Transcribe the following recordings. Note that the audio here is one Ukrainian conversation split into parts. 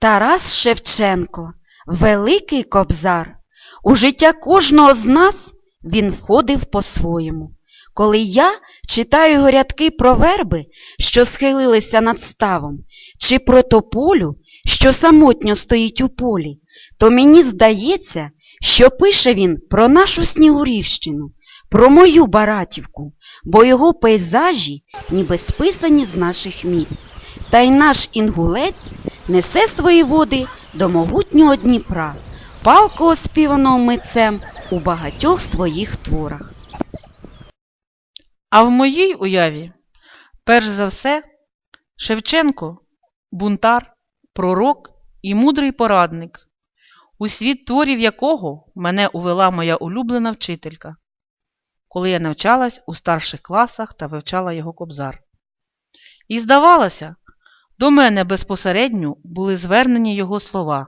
Тарас Шевченко, великий кобзар. У життя кожного з нас він входив по-своєму. Коли я читаю його рядки про верби, що схилилися над ставом, чи про тополю, що самотньо стоїть у полі, то мені здається, що пише він про нашу Снігурівщину, про мою Баратівку, бо його пейзажі ніби списані з наших місць. Та й наш інгулець несе свої води до могутнього Дніпра, палко оспіваного митцем у багатьох своїх творах. А в моїй уяві, перш за все, Шевченко бунтар, пророк і мудрий порадник, у світ творів якого мене увела моя улюблена вчителька, коли я навчалась у старших класах та вивчала його кобзар. І здавалося, до мене безпосередньо були звернені його слова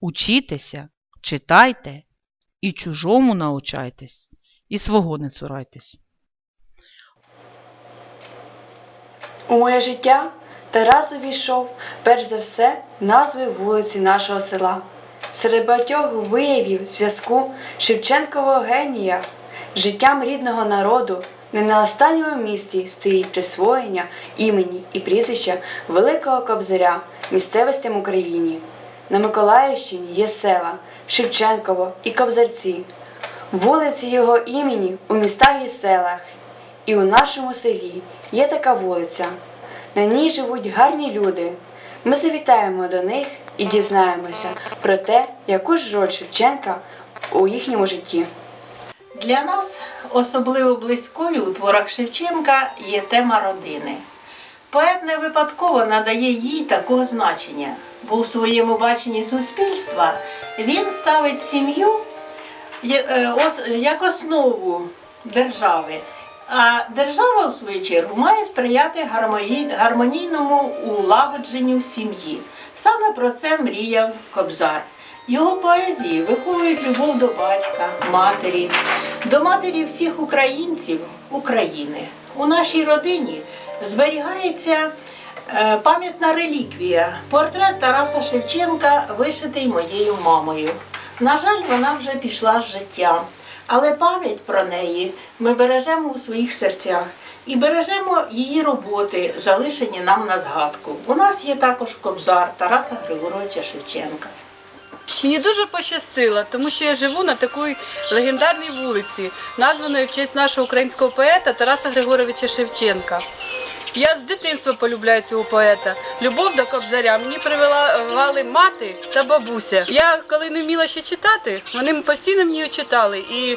Учітеся, читайте і чужому научайтесь, і свого не цурайтесь. У моє життя Тарас увійшов, перш за все, назвою вулиці нашого села. Серед багатьох виявів зв'язку Шевченкового генія життям рідного народу не на останньому місці стоїть присвоєння імені і прізвища Великого Кобзаря місцевостям Україні. На Миколаївщині є села Шевченково і Кобзарці, вулиці його імені у містах і селах, і у нашому селі є така вулиця. На ній живуть гарні люди. Ми завітаємо до них і дізнаємося про те, яку ж роль Шевченка у їхньому житті. Для нас особливо близькою у творах Шевченка є тема родини. Поет не випадково надає їй такого значення, бо у своєму баченні суспільства він ставить сім'ю е, як основу держави. А держава, у свою чергу, має сприяти гармонійному улагодженню сім'ї. Саме про це мріяв Кобзар. Його поезії виховують любов до батька, матері, до матері всіх українців України. У нашій родині зберігається е, пам'ятна реліквія, портрет Тараса Шевченка, вишитий моєю мамою. На жаль, вона вже пішла з життя, але пам'ять про неї ми бережемо у своїх серцях і бережемо її роботи, залишені нам на згадку. У нас є також кобзар Тараса Григоровича Шевченка. Мені дуже пощастило, тому що я живу на такій легендарній вулиці, названої в честь нашого українського поета Тараса Григоровича Шевченка. Я з дитинства полюбляю цього поета. Любов до кобзаря мені прививали мати та бабуся. Я коли не вміла ще читати, вони постійно мені читали. І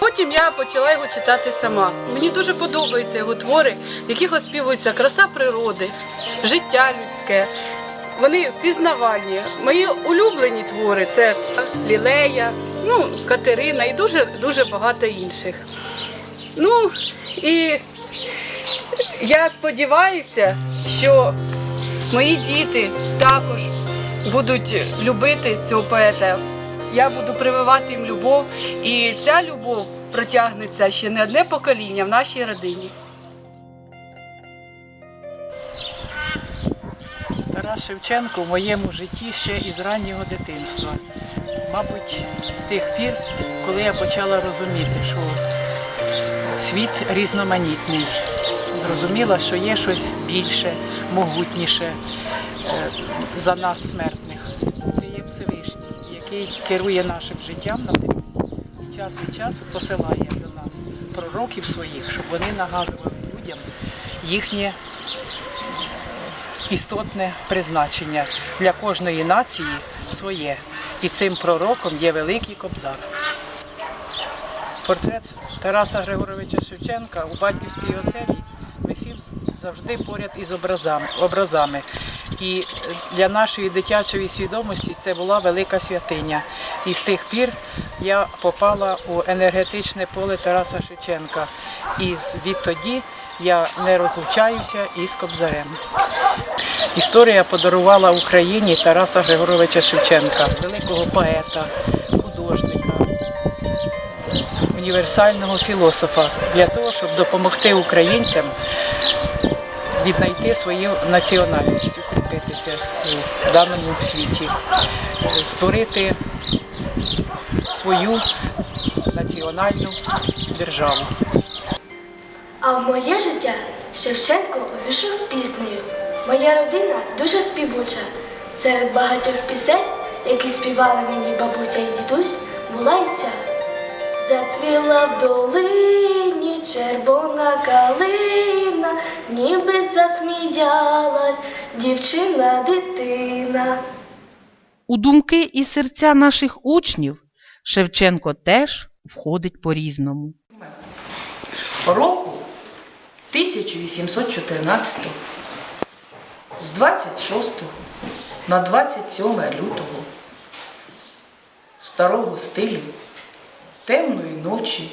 потім я почала його читати сама. Мені дуже подобаються його твори, в яких оспівується краса природи, життя людське. Вони пізнавальні. Мої улюблені твори це Лілея, ну, Катерина і дуже дуже багато інших. Ну і я сподіваюся, що мої діти також будуть любити цього поета. Я буду прививати їм любов, і ця любов протягнеться ще не одне покоління в нашій родині. Тарас Шевченко в моєму житті ще із раннього дитинства. Мабуть, з тих пір, коли я почала розуміти, що світ різноманітний. Зрозуміла, що є щось більше, могутніше е, за нас, смертних. Це є Всевишній, який керує нашим життям на землі і час від часу посилає до нас пророків своїх, щоб вони нагадували людям їхнє істотне призначення для кожної нації своє. І цим пророком є великий кобзар. Портрет Тараса Григоровича Шевченка у батьківській оселі висів завжди поряд із образами. І для нашої дитячої свідомості це була велика святиня. І з тих пір я попала у енергетичне поле Тараса Шевченка. І відтоді я не розлучаюся із кобзарем. Історія подарувала Україні Тараса Григоровича Шевченка, великого поета, художника, універсального філософа для того, щоб допомогти українцям віднайти свою національність, укріпитися. в даному світі, створити свою національну державу. А в моє життя Шевченко увійшов піснею. Моя родина дуже співуча. Серед багатьох пісень, які співали мені бабуся і дідусь, була й ця. Зацвіла в долині червона калина, ніби засміялась дівчина дитина. У думки і серця наших учнів Шевченко теж входить по-різному. року 1814 з 26 на 27 лютого старого стилю темної ночі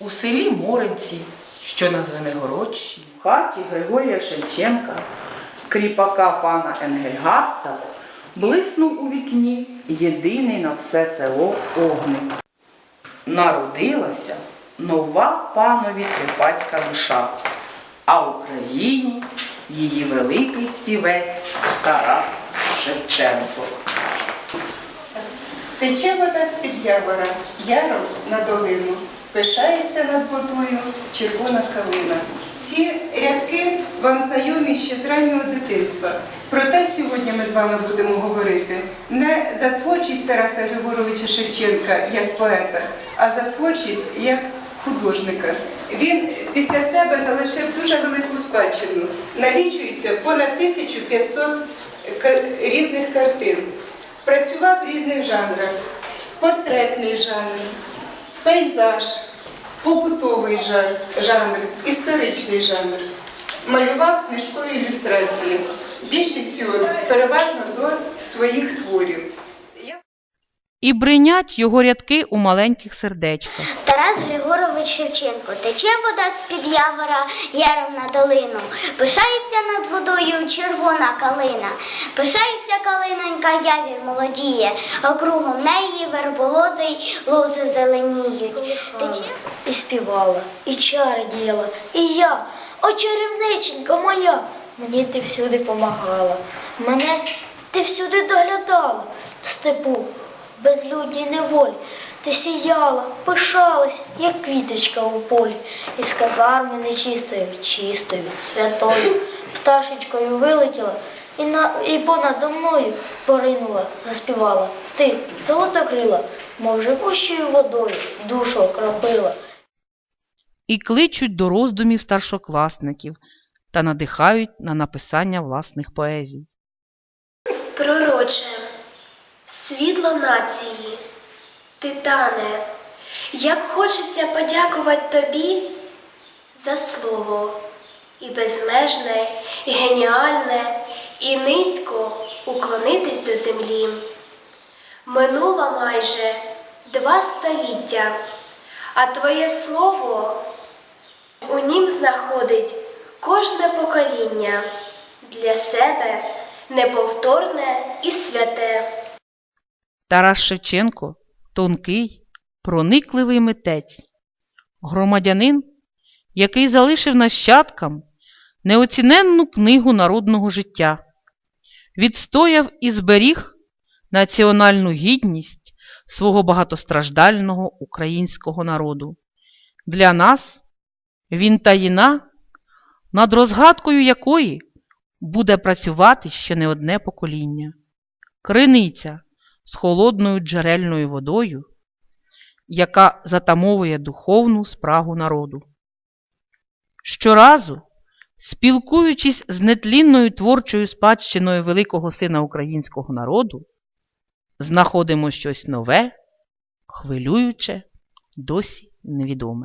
у селі Моринці, що на Звенигородщині, в хаті Григорія Шевченка, кріпака пана Енгельгарта, блиснув у вікні єдиний на все село огник. Народилася нова панові кріпацька душа, а Україні її великий співець Тарас Шевченко. Тече вода з-під явора, яром на долину, пишається над водою червона калина. Ці рядки вам знайомі ще з раннього дитинства. Проте сьогодні ми з вами будемо говорити не за творчість Тараса Григоровича Шевченка як поета, а за творчість як художника. Він після себе залишив дуже велику спадщину. Налічується понад 1500 різних картин. Працював в різних жанрах: портретний жанр, пейзаж, побутовий жанр, історичний жанр. Малював книжкові ілюстрації. Більшістю переважно до своїх творів. І бринять його рядки у маленьких сердечках. Тарас Григорович Шевченко тече вода з-під явора яром на долину. Пишається над водою червона калина. Пишається калинонька, явір молодіє, округом неї верболози й лози зеленіють. Тече І співала, і чари діяла, і я, о чарівниченька моя, мені ти всюди помагала, мене ти всюди доглядала, в степу, в безлюдній неволі. Ти сіяла, пишалась, як квіточка у полі, і з казарми нечистою, чистою, святою, пташечкою вилетіла і, на, і понадо мною поринула, заспівала. Ти, золотокрила, мов живущою водою, душу окропила. І кличуть до роздумів старшокласників та надихають на написання власних поезій. Пророче, світло нації, титане, як хочеться подякувати тобі за слово і безмежне, і геніальне, і низько уклонитись до землі. Минуло майже два століття, а твоє слово у нім знаходить кожне покоління для себе неповторне і святе. Тарас Шевченко тонкий, проникливий митець, громадянин, який залишив нащадкам неоціненну книгу народного життя, відстояв і зберіг національну гідність свого багатостраждального українського народу. Для нас він таїна, над розгадкою якої буде працювати ще не одне покоління. Криниця з холодною джерельною водою, яка затамовує духовну спрагу народу. Щоразу, спілкуючись з нетлінною творчою спадщиною великого сина українського народу, знаходимо щось нове, хвилююче, досі невідоме.